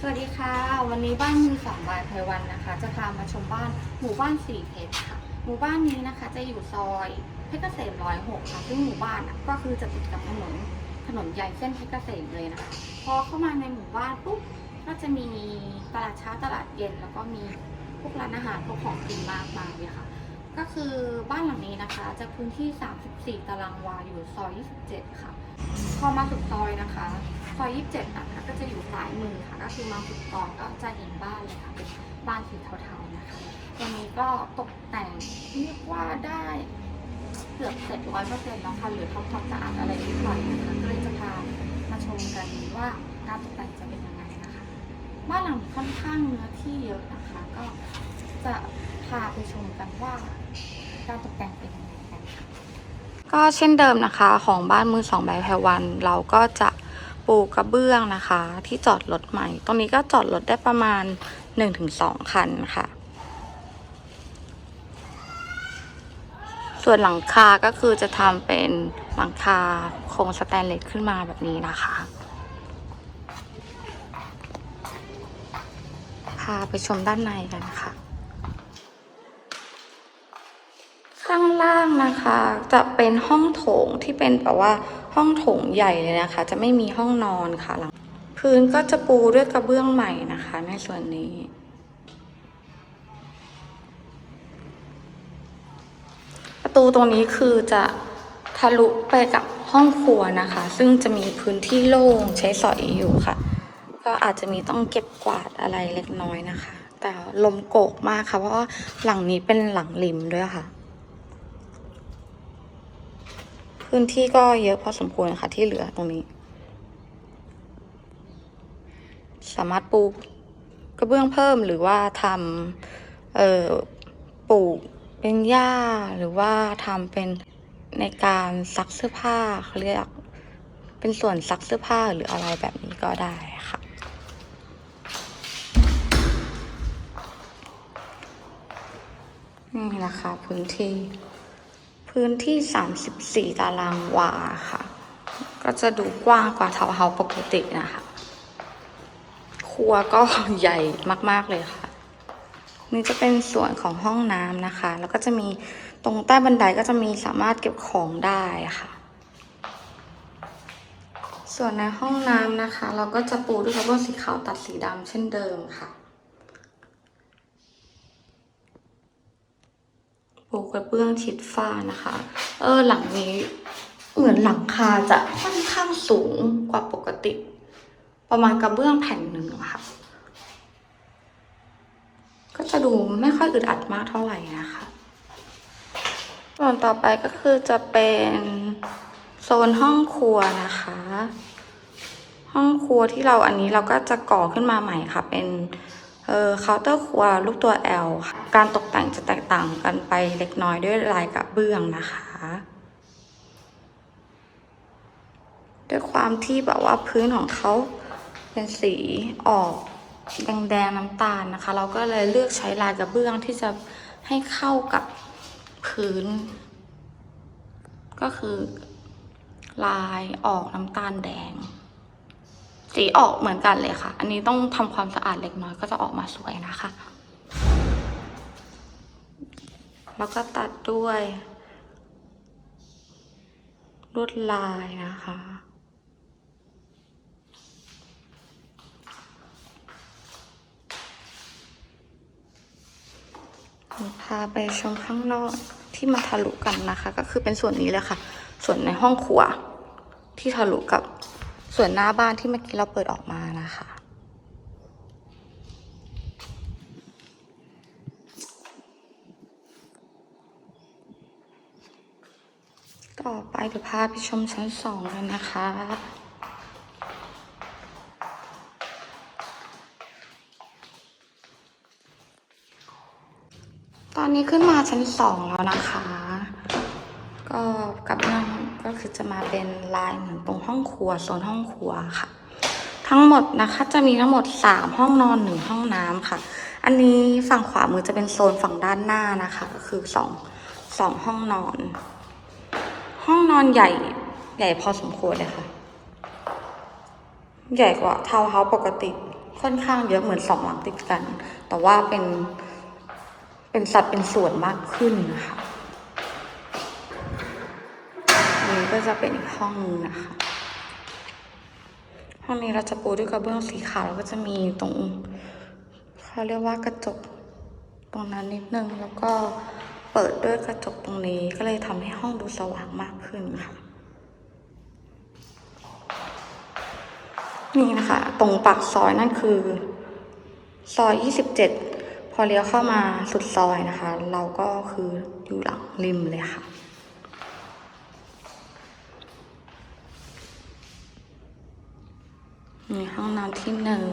สวัสดีค่ะ วันนี้บ้านมือสองบายไพวันนะคะ จะพามาชมบ้านหมู่บ้านสีเพชรค่ะ หมู่บ้านนี้นะคะ จะอยู่ซอยเพชรเกษมร้อยหกค่ะซึ่งหมู่บ้านก็คือจะติดกับถนนถนนใหญ่เส้นเพชรเกษมเลยนะคะ พอเข้ามาในหมู่บ้านปุ๊บก็จะมีตลาดเช้าตลาดเย็น แล้วก็มีพวกร้านอาหารพวกของกินมากมายเลยค่ะ ก็คือบ้านหลังนี้นะคะ จะพื้นที่ 34 ตารางวาอยู่ซอย 27 ค่ะ พอมาสุดซอยนะคะ ซอย27นะคะก็จะอยู่ซ้ายมือค่ะ ก็คือมาสุดซอยก็จะเห็นบ้านเลยค่ะเป็นบ้านสีเทาๆนะคะวันนี้ก็ตกแต่งเรียกว่าได้เกือบเสร็จร้อยเปอร์เซ็นต์แล้วค่ะเหลือทำความสะอาดอะไรนิดหน่อยนะคะก็เลยจะพามาชมกันว่าการตกแต่งจะเป็นยังไงนะคะบ้านหลังนี้ค่อนข้างเนื้อที่เยอะนะคะ ก็จะพาไปชมกันว่าการตกแต่งเป็นยังไงกันค่ะก็เช่นเดิมนะคะของบ้านมือสองใบแพรวันเราก็จะ ปูกระเบื้องนะคะ ที่จอดรถใหม่ ตรงนี้ก็จอดรถได้ประมาณ 1-2 คันค่ะ ส่วนหลังคาก็คือจะทำเป็นหลังคาโครงสแตนเลสขึ้นมาแบบนี้นะคะพาไปชมด้านในกันค่ะ ข้างล่างนะคะ จะเป็นห้องโถงที่เป็นแบบว่าห้องโถงใหญ่เลยนะคะ จะไม่มีห้องนอนค่ะหลังพื้นก็จะปูด้วยกระเบื้องใหม่นะคะ ในส่วนนี้ ประตูตรงนี้คือจะทะลุไปกับห้องครัวนะคะ ซึ่งจะมีพื้นที่โล่งใช้สอยอยู่ค่ะ ก็อาจจะมีต้องเก็บกวาดอะไรเล็กน้อยนะคะ แต่ลมโกกมากค่ะ เพราะว่าหลังนี้เป็นหลังริมด้วยค่ะ พื้นที่ก็เยอะพอสมควรค่ะที่เหลือตรงนี้ สามารถปลูกกระเบื้องเพิ่มหรือว่าทำเอ่อปลูกเป็นหญ้าหรือว่าทำเป็นในการซักเสื้อผ้าเขาเรียกเป็นส่วนซักเสื้อผ้าหรืออะไรแบบนี้ก็ได้ค่ะ นี่นะคะพื้นที่ พื้นที่ 34 ตารางวาค่ะ ก็จะดูกว้างกว่าทาวน์เฮาส์ปกตินะคะ ครัวก็ใหญ่มาก ๆ เลยค่ะ นี่จะเป็นส่วนของห้องน้ำนะคะ แล้วก็จะมีตรงใต้บันไดก็จะมีสามารถเก็บของได้ค่ะ ส่วนในห้องน้ำนะคะ เราก็จะปูด้วยกระเบื้องสีขาวตัดสีดำเช่นเดิมค่ะ ปูกระเบื้องชิดฝ้านะคะ เออหลังนี้เหมือนหลังคาจะค่อนข้างสูงกว่าปกติ ประมาณกระเบื้องแผ่นหนึ่งค่ะ ก็จะดูไม่ค่อยอึดอัดมากเท่าไหร่นะคะส่วนต่อไปก็คือจะเป็นโซนห้องครัวนะคะ ห้องครัวที่เราอันนี้เราก็จะก่อขึ้นมาใหม่ค่ะ เป็น เออเคาน์เตอร์ครัวรูปตัว L การตกแต่งจะแตกต่างกันไปเล็กน้อยด้วยลายกระเบื้องนะคะ ด้วยความที่แบบว่าพื้นของเขาเป็นสีออกแดงๆน้ำตาลนะคะ เราก็เลยเลือกใช้ลายกระเบื้องที่จะให้เข้ากับพื้น ก็คือลายออกน้ำตาลแดง สีออกเหมือนกันเลยค่ะ อันนี้ต้องทำความสะอาดเล็กน้อยก็จะออกมาสวยนะคะ แล้วก็ตัดด้วยลวดลายนะคะ พาไปชมข้างนอกที่มาทะลุกันนะคะ ก็คือเป็นส่วนนี้เลยค่ะ ส่วนในห้องครัวที่ทะลุกับ ส่วนหน้าบ้านที่เมื่อกี้เราเปิดออกมานะคะ ต่อไปเดี๋ยวพาไปชมชั้นสองกันนะคะตอนนี้ขึ้นมาชั้นสองแล้วนะคะ ก็กับเรื่อง ก็คือจะมาเป็นลายเหมือนตรงห้องครัวโซนห้องครัวค่ะ ทั้งหมดนะคะจะมีทั้งหมดสามห้องนอนหนึ่งห้องน้ำค่ะ อันนี้ฝั่งขวามือจะเป็นโซนฝั่งด้านหน้านะคะ ก็คือสองสองห้องนอน ห้องนอนใหญ่ใหญ่พอสมควรเลยค่ะ ใหญ่กว่าทาวน์เฮาส์ปกติค่อนข้างเยอะเหมือนสองหลังติดกัน แต่ว่าเป็นเป็นสัดเป็นส่วนมากขึ้นนะคะ นี้ก็จะเป็นอีกห้องนึงนะคะ ห้องนี้เราจะปูด้วยกระเบื้องสีขาวแล้วก็จะมีตรงเขาเรียกว่ากระจกตรงนั้นนิดนึงแล้วก็เปิดด้วยกระจกตรงนี้ก็เลยทำให้ห้องดูสว่างมากขึ้นค่ะ นี่นะคะ ตรงปากซอยนั่นคือ ซอย 27 พอเลี้ยวเข้ามาสุดซอยนะคะ เราก็คืออยู่หลังริมเลยค่ะ มีห้องนอนที่หนึ่ง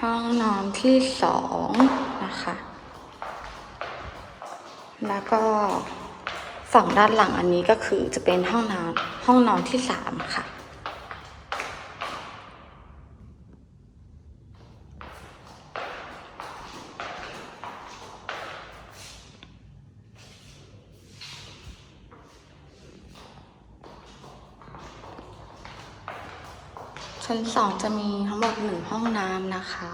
ห้องนอนที่สองนะคะ แล้วก็ฝั่งด้านหลังอันนี้ก็คือจะเป็นห้องนอนห้องนอนที่สามค่ะ ชั้นสองจะมีทั้งหมดหนึ่งห้องน้ำนะคะ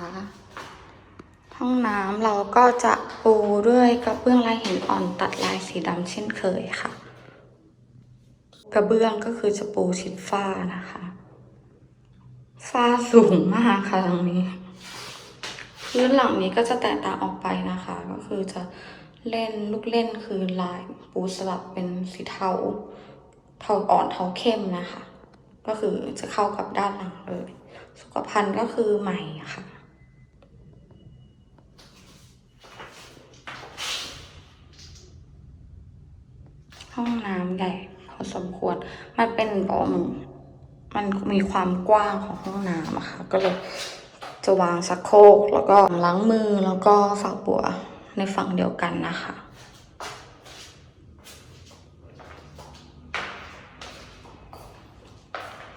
ห้องน้ำเราก็จะปูด้วยกระเบื้องลายหินอ่อนตัดลายสีดำเช่นเคยค่ะ กระเบื้องก็คือจะปูชิดฝ้านะคะฝ้าสูงมากค่ะหลังนี้พื้นหลังนี้ก็จะแตกต่างออกไปนะคะ ก็คือจะเล่นลูกเล่นคือลายปูสลับเป็นสีเทาเทาอ่อนเทาเข้มนะคะ ก็คือจะเข้ากับด้านหลังเลย สุขภัณฑ์ก็คือใหม่ค่ะห้องน้ำใหญ่พอสมควร มันเป็นแบบว่ามันมันมีความกว้างของห้องน้ำอะค่ะก็เลยจะวางชักโคก แล้วก็ล้างมือแล้วก็ฝักบัวในฝั่งเดียวกันนะคะ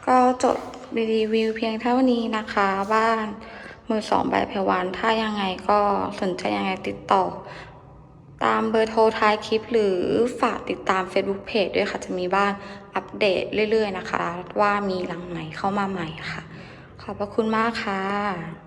ก็ จบรีวิวเพียงเท่านี้นะคะ บ้านมือสองใบเพวัน ถ้ายังไงก็สนใจยังไงติดต่อ ตามเบอร์โทรท้ายคลิป หรือฝากติดตาม Facebook Page ด้วยค่ะ จะมีบ้านอัปเดตเรื่อยๆนะคะ ว่ามีหลังไหนเข้ามาใหม่ค่ะ ขอบพระคุณมากค่ะ